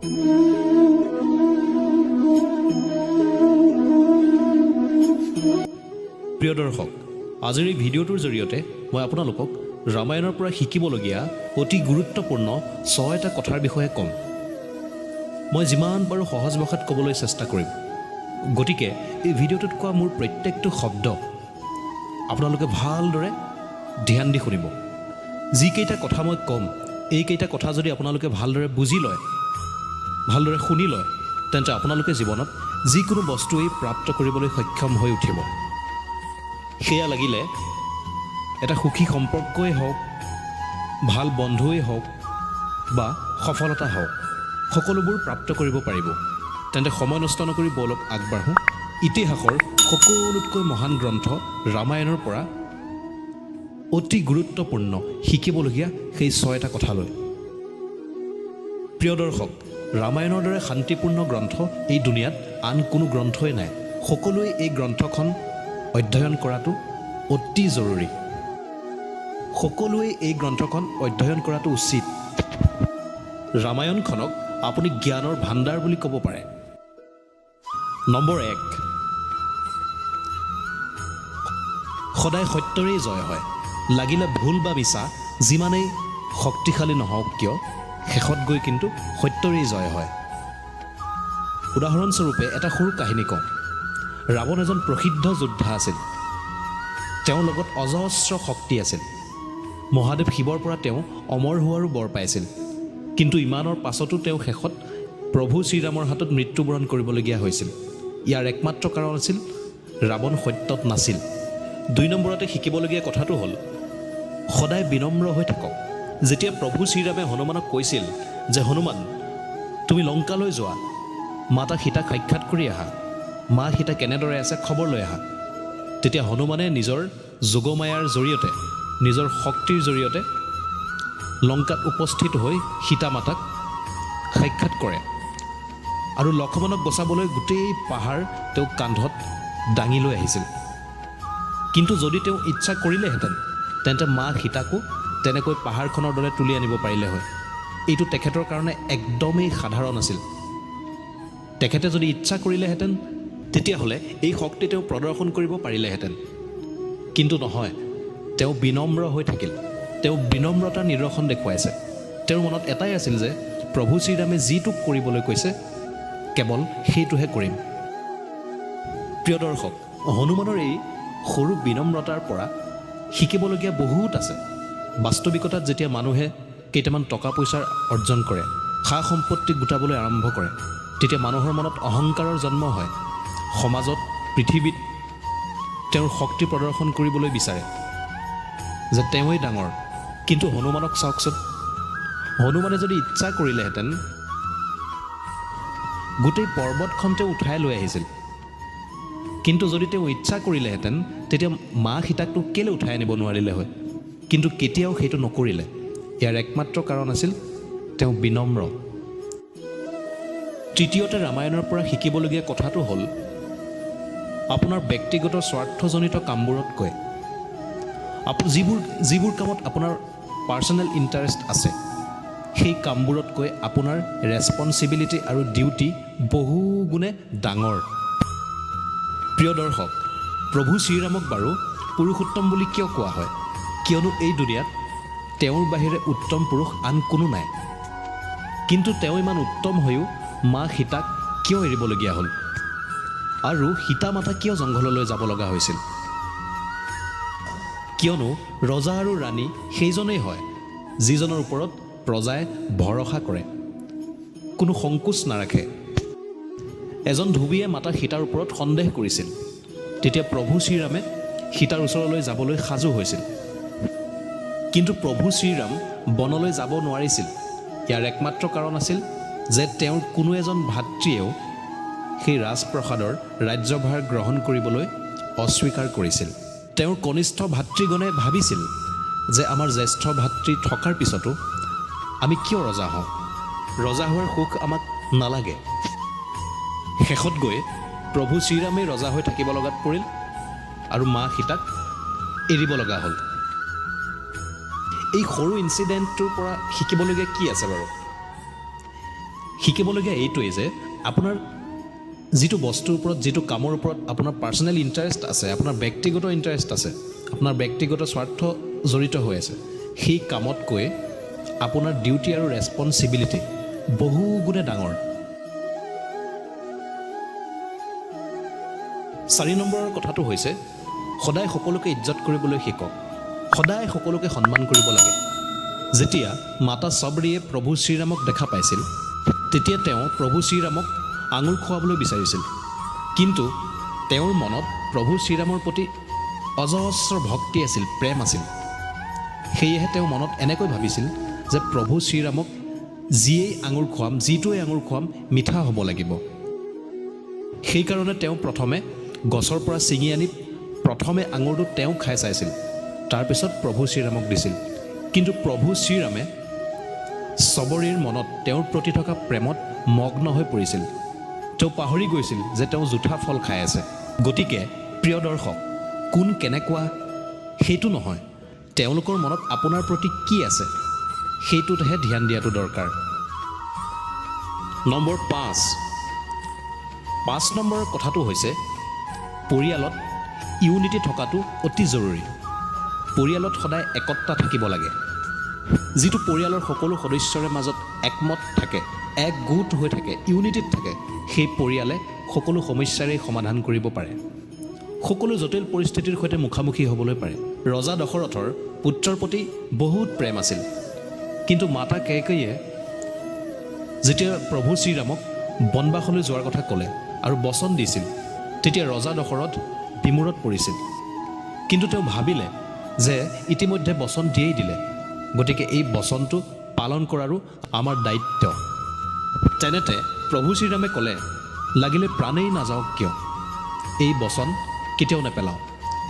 প্ৰিয় দৰ্শক আজিৰ এই ভিডিঅ'টোৰ জৰিয়তে মই আপোনালোকক ৰামায়ণৰ পৰা শিকিবলগীয়া অতি গুৰুত্বপূৰ্ণ ছয়টা কথাৰ বিষয়ে ক'ম। মই যিমান পাৰোঁ সহজ ভাষাত ক'বলৈ চেষ্টা কৰিম। গতিকে এই ভিডিঅ'টোত কোৱা মোৰ প্ৰত্যেকটো শব্দ আপোনালোকে ভালদৰে ধ্যান দি শুনিব। যিকেইটা কথা মই ক'ম এইকেইটা কথা যদি আপোনালোকে ভালদৰে বুজি লয় ভালদৰে শুনি লয় তেন্তে আপোনালোকে জীৱনত যিকোনো বস্তুৱেই প্ৰাপ্ত কৰিবলৈ সক্ষম হৈ উঠিব। সেয়া লাগিলে এটা সুখী সম্পৰ্কই হওক ভাল বন্ধুৱেই হওক বা সফলতা হওক সকলোবোৰ প্ৰাপ্ত কৰিব পাৰিব। তেন্তে সময় নষ্ট নকৰি বলক আগবাঢ়োঁ। ইতিহাসৰ সকলোতকৈ মহান গ্ৰন্থ ৰামায়ণৰ পৰা অতি গুৰুত্বপূৰ্ণ শিকিবলগীয়া সেই ছয়টা কথালৈ। প্ৰিয় দৰ্শক ৰামায়ণৰ দৰে শান্তিপূৰ্ণ গ্ৰন্থ এই দুনিয়াত আন কোনো গ্ৰন্থই নাই। সকলোৱে এই গ্ৰন্থখন অধ্যয়ন কৰাটো অতি জৰুৰী। সকলোৱে এই গ্ৰন্থখন অধ্যয়ন কৰাটো উচিত। ৰামায়ণখনক আপুনি জ্ঞানৰ ভাণ্ডাৰ বুলি ক'ব পাৰে। নম্বৰ এক। সদায় সত্যৰেই জয় হয়। লাগিলে ভুল বা মিছা যিমানেই শক্তিশালী নহওক কিয় শেষত গৈ কিন্তু সত্যৰেই জয় হয়। উদাহৰণস্বৰূপে এটা সৰু কাহিনী কওঁ। ৰাৱণ এজন প্ৰসিদ্ধ যোদ্ধা আছিল। তেওঁৰ লগত অজস্ৰ শক্তি আছিল। মহাদেৱ শিৱৰ পৰা তেওঁ অমৰ হোৱাৰো বৰ পাইছিল। কিন্তু ইমানৰ পাছতো তেওঁ শেষত প্ৰভু শ্ৰীৰামৰ হাতত মৃত্যুবৰণ কৰিবলগীয়া হৈছিল। ইয়াৰ একমাত্ৰ কাৰণ আছিল ৰাৱণ সত্যত নাছিল। দুই নম্বৰতে শিকিবলগীয়া কথাটো হ'ল সদায় বিনম্ৰ হৈ থাকক। যেতিয়া প্ৰভু শ্ৰীৰামে হনুমানক কৈছিল যে হনুমান তুমি লংকালৈ যোৱা। মাতা সীতাক সাক্ষাৎ কৰি আহা। মা সীতা কেনেদৰে আছে খবৰ লৈ আহা? তেতিয়া হনুমানে নিজৰ যোগমায়াৰ জৰিয়তে নিজৰ শক্তিৰ জৰিয়তে লংকাত উপস্থিত হৈ সীতা মাতাক সাক্ষাৎ কৰে আৰু লক্ষ্মণক বচাবলৈ গোটেই পাহাৰ তেওঁক কান্ধত দাঙি লৈ আহিছিল। কিন্তু যদি তেওঁ ইচ্ছা কৰিলেহেঁতেন তেন্তে মা সীতাকো তেনেকৈ পাহাৰখনৰ দৰে তুলি আনিব পাৰিলে হয়। এইটো তেখেতৰ কাৰণে একদমেই সাধাৰণ আছিল। তেখেতে যদি ইচ্ছা কৰিলেহেঁতেন তেতিয়াহ'লে এই শক্তি তেওঁ প্ৰদৰ্শন কৰিব পাৰিলেহেঁতেন। কিন্তু নহয় তেওঁ বিনম্ৰ হৈ থাকিল। তেওঁ বিনম্ৰতাৰ নিদৰ্শন দেখুৱাইছে। তেওঁৰ মনত এটাই আছিল যে প্ৰভু শ্ৰীৰামে যিটোক কৰিবলৈ কৈছে কেৱল সেইটোহে কৰিম। প্ৰিয় দৰ্শক হনুমানৰ এই সৰু বিনম্ৰতাৰ পৰা শিকিবলগীয়া বহুত আছে। বাস্তৱিকতাত যেতিয়া মানুহে কেইটামান টকা পইচাৰ অৰ্জন কৰে সা সম্পত্তি গোটাবলৈ আৰম্ভ কৰে তেতিয়া মানুহৰ মনত অহংকাৰৰ জন্ম হয়। সমাজত পৃথিৱীত তেওঁৰ শক্তি প্ৰদৰ্শন কৰিবলৈ বিচাৰে। যে তেওঁৱেই ডাঙৰ। কিন্তু হনুমানক চাওকচোন হনুমানে যদি ইচ্ছা কৰিলেহেঁতেন গোটেই পৰ্বতখন তেওঁ উঠাই লৈ আহিছিল। কিন্তু যদি তেওঁ ইচ্ছা কৰিলেহেঁতেন তেতিয়া মা সীতাকটো কেলৈ উঠাই আনিব নোৱাৰিলে হয়? কিন্তু কেতিয়াও সেইটো নকৰিলে। ইয়াৰ একমাত্ৰ কাৰণ আছিল তেওঁ বিনম্ৰ। তৃতীয়তে ৰামায়ণৰ পৰা শিকিবলগীয়া কথাটো হ'ল আপোনাৰ ব্যক্তিগত স্বাৰ্থজনিত কামবোৰতকৈ যিবোৰ যিবোৰ কামত আপোনাৰ পাৰ্চনেল ইণ্টাৰেষ্ট আছে সেই কামবোৰতকৈ আপোনাৰ ৰেচপনচিবিলিটি আৰু ডিউটি বহু গুণে ডাঙৰ। প্ৰিয় দৰ্শক প্ৰভু শ্ৰীৰামক বাৰু পুৰুষোত্তম বুলি কিয় কোৱা হয়? কিয়নো এই দুনিয়াত তেওঁৰ বাহিৰে উত্তম পুৰুষ আন কোনো নাই। কিন্তু তেওঁ ইমান উত্তম হৈও মা সীতাক কিয় এৰিবলগীয়া হ'ল? আৰু সীতা মাতা কিয় জংঘললৈ যাব লগা হৈছিল? কিয়নো ৰজা আৰু ৰাণী সেইজনেই হয় যিজনৰ ওপৰত প্ৰজাই ভৰসা কৰে। কোনো সংকোচ নাৰাখে। এজন ধুবীয়ে মাতা সীতাৰ ওপৰত সন্দেহ কৰিছিল। তেতিয়া প্ৰভু শ্ৰীৰামে সীতাৰ ওচৰলৈ যাবলৈ সাজু হৈছিল। কিন্তু প্ৰভু শ্ৰীৰাম বনলৈ যাব নোৱাৰিছিল। ইয়াৰ একমাত্ৰ কাৰণ আছিল যে তেওঁৰ কোনো এজন ভাতৃয়েও সেই ৰাজপ্ৰসাদৰ ৰাজ্যভাৰ গ্ৰহণ কৰিবলৈ অস্বীকাৰ কৰিছিল। তেওঁৰ কনিষ্ঠ ভাতৃগণে ভাবিছিল যে আমাৰ জ্যেষ্ঠ ভাতৃ থকাৰ পিছতো আমি কিয় ৰজা হওঁ? ৰজা হোৱাৰ সুখ আমাক নালাগে। শেষত গৈ প্ৰভু শ্ৰীৰামেই ৰজা হৈ থাকিব লগাত পৰিল আৰু মা সীতাক এৰিব লগা হ'ল। এই সৰু ইনচিডেণ্টটোৰ পৰা শিকিবলগীয়া কি আছে বাৰু? শিকিবলগীয়া এইটোৱেই যে আপোনাৰ যিটো বস্তুৰ ওপৰত যিটো কামৰ ওপৰত আপোনাৰ পাৰ্চনেল ইণ্টাৰেষ্ট আছে আপোনাৰ ব্যক্তিগত ইণ্টাৰেষ্ট আছে আপোনাৰ ব্যক্তিগত স্বাৰ্থ জড়িত হৈ আছে সেই কামতকৈ আপোনাৰ ডিউটি আৰু ৰেচপনচিবিলিটি বহু গুণে ডাঙৰ। চাৰি নম্বৰৰ কথাটো হৈছে সদায় সকলোকে ইজ্জত কৰিবলৈ শিকক। সদায় সকলোকে সন্মান কৰিব লাগে। যেতিয়া মাতা চবৰিয়ে প্ৰভু শ্ৰীৰামক দেখা পাইছিল তেতিয়া তেওঁ প্ৰভু শ্ৰীৰামক আঙুৰ খুৱাবলৈ বিচাৰিছিল। কিন্তু তেওঁৰ মনত প্ৰভু শ্ৰীৰামৰ প্ৰতি অজস্ৰ ভক্তি আছিল প্ৰেম আছিল। সেয়েহে তেওঁ মনত এনেকৈ ভাবিছিল যে প্ৰভু শ্ৰীৰামক যিয়েই আঙুৰ খুৱাম যিটোৱে আঙুৰ খুৱাম মিঠা হ'ব লাগিব। সেইকাৰণে তেওঁ প্ৰথমে গছৰ পৰা ছিঙি আনি প্ৰথমে আঙুৰটো তেওঁ খাই চাইছিল। তাৰপিছত প্ৰভু শ্ৰীৰামক দিছিল। কিন্তু প্ৰভু শ্ৰীৰামে চবৰিৰ মনত তেওঁৰ প্ৰতি থকা প্ৰেমত মগ্ন হৈ পৰিছিল। তেওঁ পাহৰি গৈছিল যে তেওঁ জোঠা ফল খাই আছে। গতিকে প্ৰিয় দৰ্শক কোন কেনেকুৱা সেইটো নহয়। তেওঁলোকৰ মনত আপোনাৰ প্ৰতি কি আছে সেইটোতহে ধ্যান দিয়াটো দৰকাৰ। নম্বৰ পাঁচ। পাঁচ নম্বৰৰ কথাটো হৈছে পৰিয়ালত ইউনিটি থকাটো অতি জৰুৰী। পৰিয়ালত সদায় একতা থাকিব লাগে। যিটো পৰিয়ালৰ সকলো সদস্যৰে মাজত একমত থাকে একগোট হৈ থাকে ইউনিটিত থাকে সেই পৰিয়ালে সকলো সমস্যাৰেই সমাধান কৰিব পাৰে। সকলো জটিল পৰিস্থিতিৰ সৈতে মুখামুখি হ'বলৈ পাৰে। ৰজা দশৰথৰ পুত্ৰৰ প্ৰতি বহুত প্ৰেম আছিল। কিন্তু মাতা কেকেয়ে যেতিয়া প্ৰভু শ্ৰীৰামক বনবাসলৈ যোৱাৰ কথা ক'লে আৰু বচন দিছিল তেতিয়া ৰজা দশৰথ বিমূৰত পৰিছিল। কিন্তু তেওঁ ভাবিলে যে ইতিমধ্যে বচন দিয়েই দিলে। গতিকে এই বচনটো পালন কৰাৰো আমাৰ দায়িত্ব। তেনেতে প্ৰভু শ্ৰীৰামে ক'লে লাগিলে প্ৰাণেই নাযাওক কিয়? এই বচন কেতিয়াও নেপেলাওঁ।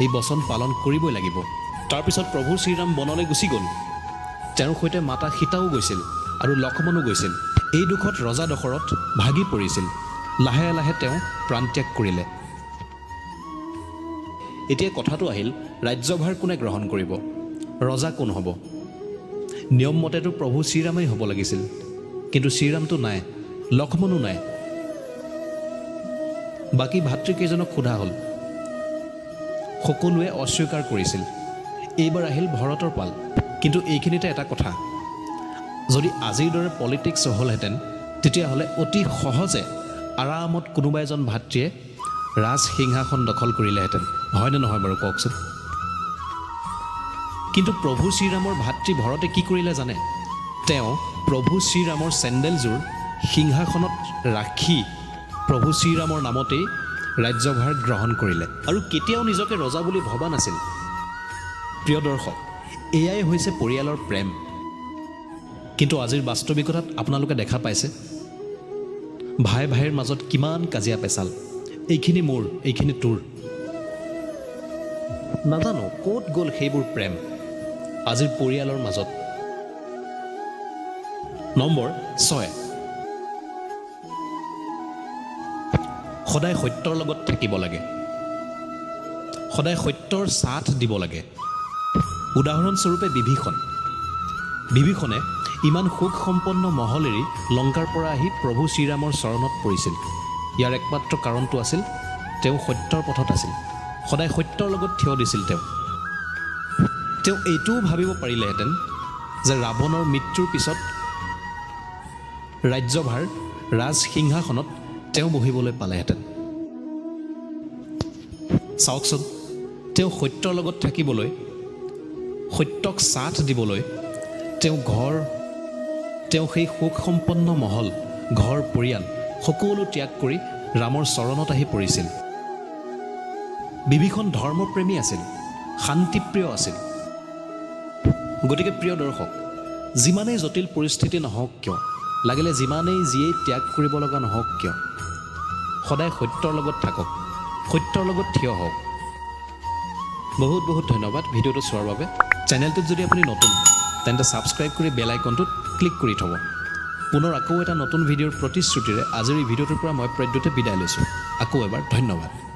এই বচন পালন কৰিবই লাগিব। তাৰপিছত প্ৰভু শ্ৰীৰাম বনলৈ গুচি গ'ল। তেওঁৰ সৈতে মাতা সীতাও গৈছিল আৰু লক্ষ্মণো গৈছিল। এই দুখত ৰজা দশৰথ ভাগি পৰিছিল। লাহে লাহে তেওঁ প্ৰাণত্যাগ কৰিলে। এতিয়া কথাটো আহিল, ৰাজ্যভাৰ কোনে গ্ৰহণ কৰিব? ৰজা কোন হ'ব? নিয়ম মতেতো প্ৰভু শ্ৰীৰামেই হ'ব লাগিছিল, কিন্তু শ্ৰীৰামটো নাই, লক্ষ্মণো নাই। বাকী ভাতৃকেইজনক সোধা হ'ল। সকলোৱে অস্বীকাৰ কৰিছিল। এইবাৰ আহিল ভৰতৰ পাল, কিন্তু এইখিনিতে এটা কথা। যদি আজিৰ দৰে পলিটিক্স হ'লহেঁতেন তেতিয়াহ'লে অতি সহজে আৰামত কোনোবা এজন ভাতৃয়ে ৰাজ সিংহাসন দখল কৰিলেহেঁতেন। হয়নে নহয় বাৰু কওকচোন? কিন্তু প্ৰভু শ্ৰীৰামৰ ভাতৃ ভৰতে কি কৰিলে জানে? তেওঁ প্ৰভু শ্ৰীৰামৰ চেণ্ডেলযোৰ সিংহাসনত ৰাখি প্ৰভু শ্ৰীৰামৰ নামতেই ৰাজ্যভাৰ গ্ৰহণ কৰিলে। আৰু কেতিয়াও নিজকে ৰজা বুলি ভবা নাছিল। প্ৰিয় দৰ্শক এয়াই হৈছে পৰিয়ালৰ প্ৰেম। কিন্তু আজিৰ বাস্তৱিকতাত আপোনালোকে দেখা পাইছে। ভাই ভাইৰ মাজত কিমান কাজিয়া পেচাল। এইখিনি মোৰ এইখিনি তোৰ। নাজানো ক'ত গ'ল সেইবোৰ প্ৰেম আজিৰ পৰিয়ালৰ মাজত। নম্বৰ ছয়। সদায় সত্যৰ লগত থাকিব লাগে। সদায় সত্যৰ ছাথ দিব লাগে। উদাহৰণস্বৰূপে বিভীষণ। বিভীষণে ইমান সুখ সম্পন্ন মহল এৰি লংকাৰ পৰা আহি প্ৰভু শ্ৰীৰামৰ চৰণত পৰিছিল। ইয়াৰ একমাত্ৰ কাৰণটো আছিল তেওঁ সত্যৰ পথত আছিল। সদায় সত্যৰ লগত থিয় দিছিল তেওঁ। তেওঁ এইটোও ভাবিব পাৰিলেহেঁতেন যে ৰাৱণৰ মৃত্যুৰ পিছত ৰাজ্যভাৰ ৰাজ সিংহাসনত তেওঁ বহিবলৈ পালেহেঁতেন। চাওকচোন তেওঁ সত্যৰ লগত থাকিবলৈ সত্যক ছাথ দিবলৈ তেওঁ ঘৰ তেওঁ সেই সুখ সম্পন্ন মহল ঘৰ পৰিয়াল সকলো ত্যাগ কৰি ৰামৰ চৰণত আহি পৰিছিল। বিভীষণ ধৰ্মপ্ৰেমী আছিল শান্তিপ্ৰিয় আছিল। গতিকে প্ৰিয় দৰ্শক যিমানেই জটিল পৰিস্থিতি নহওক কিয় লাগিলে যিমানেই যিয়েই ত্যাগ কৰিব লগা নহওক কিয় সদায় সত্যৰ লগত থাকক সত্যৰ লগত থিয় হওক। বহুত বহুত ধন্যবাদ ভিডিঅ'টো চোৱাৰ বাবে। চেনেলটোত যদি আপুনি নতুন তেন্তে ছাবস্ক্ৰাইব কৰি বেল আইকনটোত ক্লিক কৰি থ'ব। পুনৰ আকৌ এটা নতুন ভিডিঅ'ৰ প্ৰতিশ্ৰুতিৰে আজিৰ এই ভিডিঅ'টোৰ পৰা মই প্ৰদ্যুতে বিদায় লৈছোঁ। আকৌ এবাৰ ধন্যবাদ।